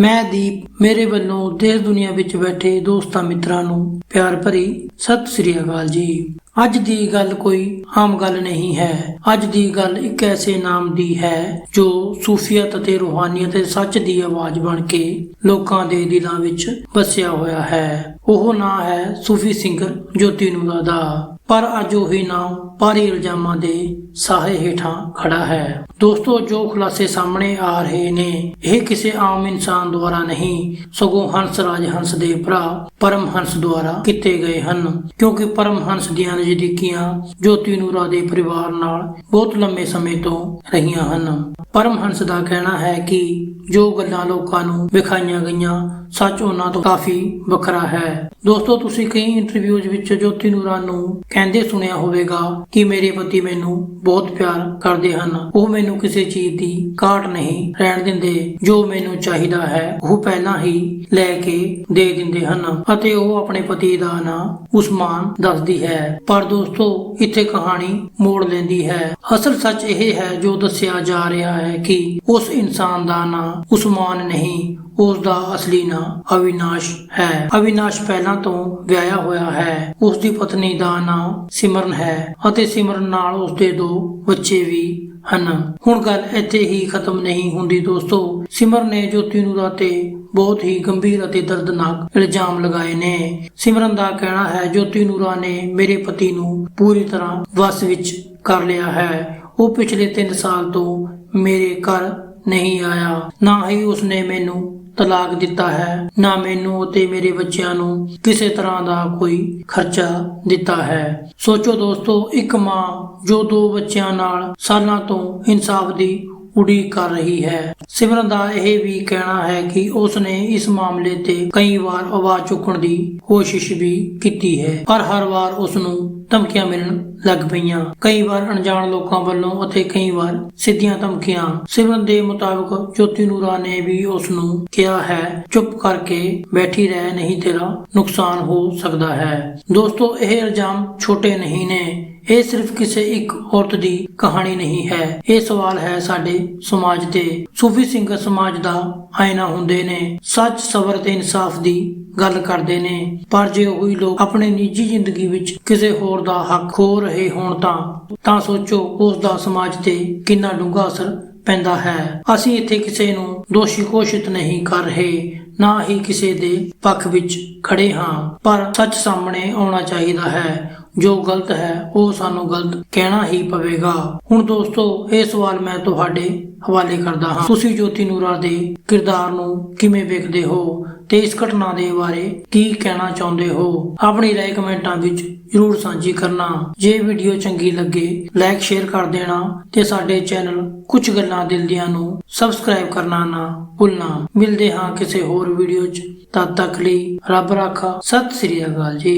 ਮੈਂ ਦੀਪ, ਮੇਰੇ ਵੱਲੋਂ ਦੇਸ਼ ਦੁਨੀਆ ਵਿੱਚ ਬੈਠੇ ਦੋਸਤਾਂ ਮਿੱਤਰਾਂ ਨੂੰ ਪਿਆਰ ਭਰੀ ਸਤਿ ਸ੍ਰੀ ਅਕਾਲ ਜੀ। ਅੱਜ ਦੀ ਗੱਲ ਕੋਈ ਆਮ ਗੱਲ ਨਹੀਂ ਹੈ। ਅੱਜ ਦੀ ਗੱਲ ਇੱਕ ਐਸੇ ਨਾਮ ਦੀ ਹੈ ਜੋ ਸੂਫੀਅਤ ਅਤੇ ਰੂਹਾਨੀਅਤ ਤੇ ਸੱਚ ਦੀ ਆਵਾਜ਼ ਬਣ ਕੇ ਲੋਕਾਂ ਦੇ ਦਿਲਾਂ ਵਿੱਚ ਵਸਿਆ ਹੋਇਆ ਹੈ। ਉਹ ਨਾਂ ਹੈ ਸੂਫੀ ਸਿੰਗਰ ਜੋਤੀ ਨੂਰਾ ਦਾ। ਪਰ ਅੱਜ ਉਹੀ ਨਾਮ ਭਾਰੀ ਇਲਜ਼ਾਮਾਂ ਦੇ ਸਾਹੇ ਹੇਠਾਂ ਖੜਾ ਹੈ। ਦੋਸਤੋ, ਜੋ ਖੁਲਾਸੇ ਸਾਹਮਣੇ ਆ ਰਹੇ ਨੇ, ਇਹ ਕਿਸੇ ਆਮ ਇਨਸਾਨ ਦੁਆਰਾ ਨਹੀਂ, ਸਗੋਂ ਹੰਸ ਰਾਜ ਹੰਸ ਦੇ ਭਰਾ ਪਰਮ ਹੰਸ ਦੁਆਰਾ ਕੀਤੇ ਗਏ ਹਨ। ਕਿਉਂਕਿ ਪਰਮ ਹੰਸ ਦੀਆਂ ਨਜ਼ਦੀਕੀਆਂ ਜੋਤੀ ਨੂਰਾ ਦੇ ਪਰਿਵਾਰ ਨਾਲ ਬਹੁਤ ਲੰਮੇ ਸਮੇਂ ਤੋਂ ਰਹੀਆਂ ਹਨ। ਪਰਮ ਹੰਸ ਦਾ ਕਹਿਣਾ ਹੈ ਕਿ ਜੋ ਗੱਲਾਂ ਲੋਕਾਂ ਨੂੰ ਵਿਖਾਈਆਂ ਗਈਆਂ, ਸੱਚ ਉਹਨਾਂ ਤੋਂ ਕਾਫੀ ਵੱਖਰਾ ਹੈ। ਦੋਸਤੋ, ਤੁਸੀਂ ਕਈ ਇੰਟਰਵਿਊਜ਼ ਵਿੱਚ ਜੋਤੀ ਨੂਰਾ ਨੂੰ ਕਹਿੰਦੇ ਸੁਣਿਆ ਹੋਵੇਗਾ ਕਿ ਮੇਰੇ ਪਤੀ ਮੈਨੂੰ ਬਹੁਤ ਪਿਆਰ ਕਰਦੇ ਹਨ। ਉਹ ਮੈਨੂੰ ਕਿਸੇ ਚੀਜ਼ ਦੀ ਘਾਟ ਨਹੀਂ ਰਹਿਣ ਦਿੰਦੇ। ਜੋ ਮੈਨੂੰ ਚਾਹੀਦਾ ਹੈ, ਉਹ ਪਹਿਲਾਂ ਹੀ ਲੈ ਕੇ ਦੇ ਦਿੰਦੇ ਹਨ ਅਤੇ ਉਹ ਆਪਣੇ ਪਤੀ ਦਾ ਨਾਂ ਉਸਮਾਨ ਦੱਸਦੀ ਹੈ। ਪਰ ਦੋਸਤੋ, ਇੱਥੇ ਕਹਾਣੀ ਮੋੜ ਲੈਂਦੀ ਹੈ। ਅਸਲ ਸੱਚ ਇਹ ਹੈ, ਜੋ ਦੱਸਿਆ ਜਾ ਰਿਹਾ ਹੈ ਕਿ ਉਸ ਇਨਸਾਨ ਦਾ ਨਾਂ ਉਸਮਾਨ ਨਹੀਂ ਉਸ ਦਾ ਅਸਲੀ ਨਾਂ ਅਵਿਨਾਸ਼ ਹੈ। ਅਵਿਨਾਸ਼ ਪਹਿਲਾਂ ਤੋਂ ਵਿਆਹਿਆ ਹੋਇਆ ਹੈ। ਉਸ ਦੀ ਪਤਨੀ ਦਾ ਨਾਂ ਸਿਮਰਨ ਹੈ ਅਤੇ ਸਿਮਰਨ ਨਾਲ ਉਸ ਦੇ ਦੋ ਬੱਚੇ ਵੀ ਹਨ। ਹੁਣ ਗੱਲ ਇੱਥੇ ਹੀ ਖਤਮ ਨਹੀਂ ਹੁੰਦੀ ਦੋਸਤੋ। ਸਿਮਰਨ ਨੇ ਜੋਤੀ ਨੂਰਾ ਤੇ ਬਹੁਤ ਹੀ ਗੰਭੀਰ ਅਤੇ ਦਰਦਨਾਕ ਇਲਜ਼ਾਮ ਲਗਾਏ ਨੇ। ਸਿਮਰਨ ਦਾ ਕਹਿਣਾ ਹੈ ਜੋਤੀ ਨੂਰਾ ਨੇ ਮੇਰੇ ਪਤੀ ਨੂੰ ਪੂਰੀ ਤਰ੍ਹਾਂ ਵਸ ਵਿੱਚ ਕਰ ਲਿਆ ਹੈ। ਉਹ ਪਿਛਲੇ 3 ਸਾਲ ਤੋਂ ਮੇਰੇ ਘਰ ਨਹੀਂ ਆਇਆ। ਨਾ ਹੀ ਉਸਨੇ ਮੈਨੂੰ ਤਲਾਕ ਦਿੱਤਾ ਹੈ, ਨਾ ਮੈਨੂੰ ਅਤੇ ਮੇਰੇ ਬੱਚਿਆਂ ਨੂੰ ਕਿਸੇ ਤਰ੍ਹਾਂ ਦਾ ਕੋਈ ਖਰਚਾ ਦਿੱਤਾ ਹੈ। ਸੋਚੋ ਦੋਸਤੋ, ਇੱਕ ਮਾਂ ਜੋ ਦੋ ਬੱਚਿਆਂ ਨਾਲ ਸਾਲਾਂ ਤੋਂ ਇਨਸਾਫ ਦੀ ਉਡੀਕ ਕਰ ਰਹੀ ਹੈ। ਸਿਮਰਨ ਦਾ ਇਹ ਵੀ ਕਹਿਣਾ ਹੈ ਕਿ ਉਸ ਨੇ ਇਸ ਮਾਮਲੇ ਤੇ ਕਈ ਵਾਰ ਆਵਾਜ਼ ਚੁੱਕਣ ਦੀ ਕੋਸ਼ਿਸ਼ ਵੀ ਕੀਤੀ ਹੈ। ਪਰ ਹਰ ਵਾਰ ਉਸ ਨੂੰ ਧਮਕੀਆਂ ਮਿਲਣ ਲੱਗ ਪਈਆਂ। ਕਈ ਵਾਰ ਅਣਜਾਣ ਲੋਕਾਂ ਵੱਲੋਂ ਅਤੇ ਕਈ ਵਾਰ ਸਿੱਧੀਆਂ ਧਮਕੀਆਂ। ਸਿਮਰਨ ਦੇ ਮੁਤਾਬਕ ਜੋਤੀ ਨੂਰਾ ਨੇ ਵੀ ਉਸ ਨੂੰ ਕਿਹਾ ਹੈ, ਚੁੱਪ ਕਰਕੇ ਬੈਠੀ ਰਹਿ, ਨਹੀਂ ਤੇਰਾ ਨੁਕਸਾਨ ਹੋ ਸਕਦਾ ਹੈ। ਦੋਸਤੋ, ਇਹ ਇਲਜ਼ਾਮ ਛੋਟੇ ਨਹੀਂ ਨੇ। ਇਹ ਸਿਰਫ ਕਿਸੇ ਇੱਕ ਔਰਤ ਦੀ ਕਹਾਣੀ ਨਹੀਂ ਹੈ। ਇਹ ਸਵਾਲ ਹੈ ਸਾਡੇ ਸਮਾਜ ਦੇ ਸੂਫੀ ਸਿੰਘ ਸਮਾਜ ਦਾ ਆਇਨਾ ਹੁੰਦੇ ਨੇ, ਸੱਚ ਸਬਰ ਤੇ ਇਨਸਾਫ ਦੀ ਗੱਲ ਕਰਦੇ ਨੇ। ਪਰ ਜੇ ਉਹੀ ਲੋਕ ਆਪਣੇ ਨਿੱਜੀ ਜ਼ਿੰਦਗੀ ਵਿੱਚ ਕਿਸੇ ਹੋਰ ਦਾ ਹੱਕ ਖੋ ਰਹੇ ਹੋਣ ਤਾਂ ਤਾਂ ਸੋਚੋ ਉਸ ਦਾ ਸਮਾਜ ਤੇ ਕਿੰਨਾ ਡੂੰਘਾ ਅਸਰ ਪੈਂਦਾ ਹੈ। ਅਸੀਂ ਇੱਥੇ ਕਿਸੇ ਨੂੰ ਦੋਸ਼ੀ ਘੋਸ਼ਿਤ ਨਹੀਂ ਕਰ ਰਹੇ। ਨਾ ਹੀ ਕਿਸੇ ਦੇ ਪੱਖ ਵਿੱਚ ਖੜੇ ਹਾਂ। ਪਰ ਸੱਚ ਸਾਹਮਣੇ ਆਉਣਾ ਚਾਹੀਦਾ ਹੈ। ਜੋ ਗਲਤ ਹੈ, ਉਹ ਸਾਨੂੰ ਗਲਤ ਕਹਿਣਾ ਹੀ ਪਵੇਗਾ। ਹੁਣ ਦੋਸਤੋ, ਇਹ ਸਵਾਲ ਮੈਂ ਤੁਹਾਡੇ ਹਵਾਲੇ ਕਰਦਾ ਹਾਂ। ਤੁਸੀਂ ਜੋਤੀ ਨੂਰਾ ਦੇ ਕਿਰਦਾਰ ਨੂੰ ਕਿਵੇਂ ਵੇਖਦੇ ਹੋ ਤੇ ਇਸ ਘਟਨਾ ਦੇ ਬਾਰੇ ਕੀ ਕਹਿਣਾ ਚਾਹੁੰਦੇ ਹੋ? ਆਪਣੀ ਰਾਏ ਕਮੈਂਟਾਂ ਵਿੱਚ ਜਰੂਰ ਸਾਂਝੀ ਕਰਨਾ। ਜੇ ਵੀਡੀਓ ਚੰਗੀ ਲੱਗੇ ਲਾਈਕ ਸ਼ੇਅਰ ਕਰ ਦੇਣਾ ਤੇ ਸਾਡੇ ਚੈਨਲ ਕੁਝ ਗੱਲਾਂ ਦਿਲ ਦੀਆਂ ਨੂੰ ਸਬਸਕ੍ਰਾਈਬ ਕਰਨਾ ਨਾ ਭੁੱਲਣਾ। ਮਿਲਦੇ ਹਾਂ ਕਿਸੇ ਹੋਰ ਹੋਰ ਵੀਡੀਓ 'ਚ। ਤਦ ਤੱਕ ਲਈ ਰੱਬ ਰਾਖਾ। ਸਤਿ ਸ੍ਰੀ ਅਕਾਲ ਜੀ।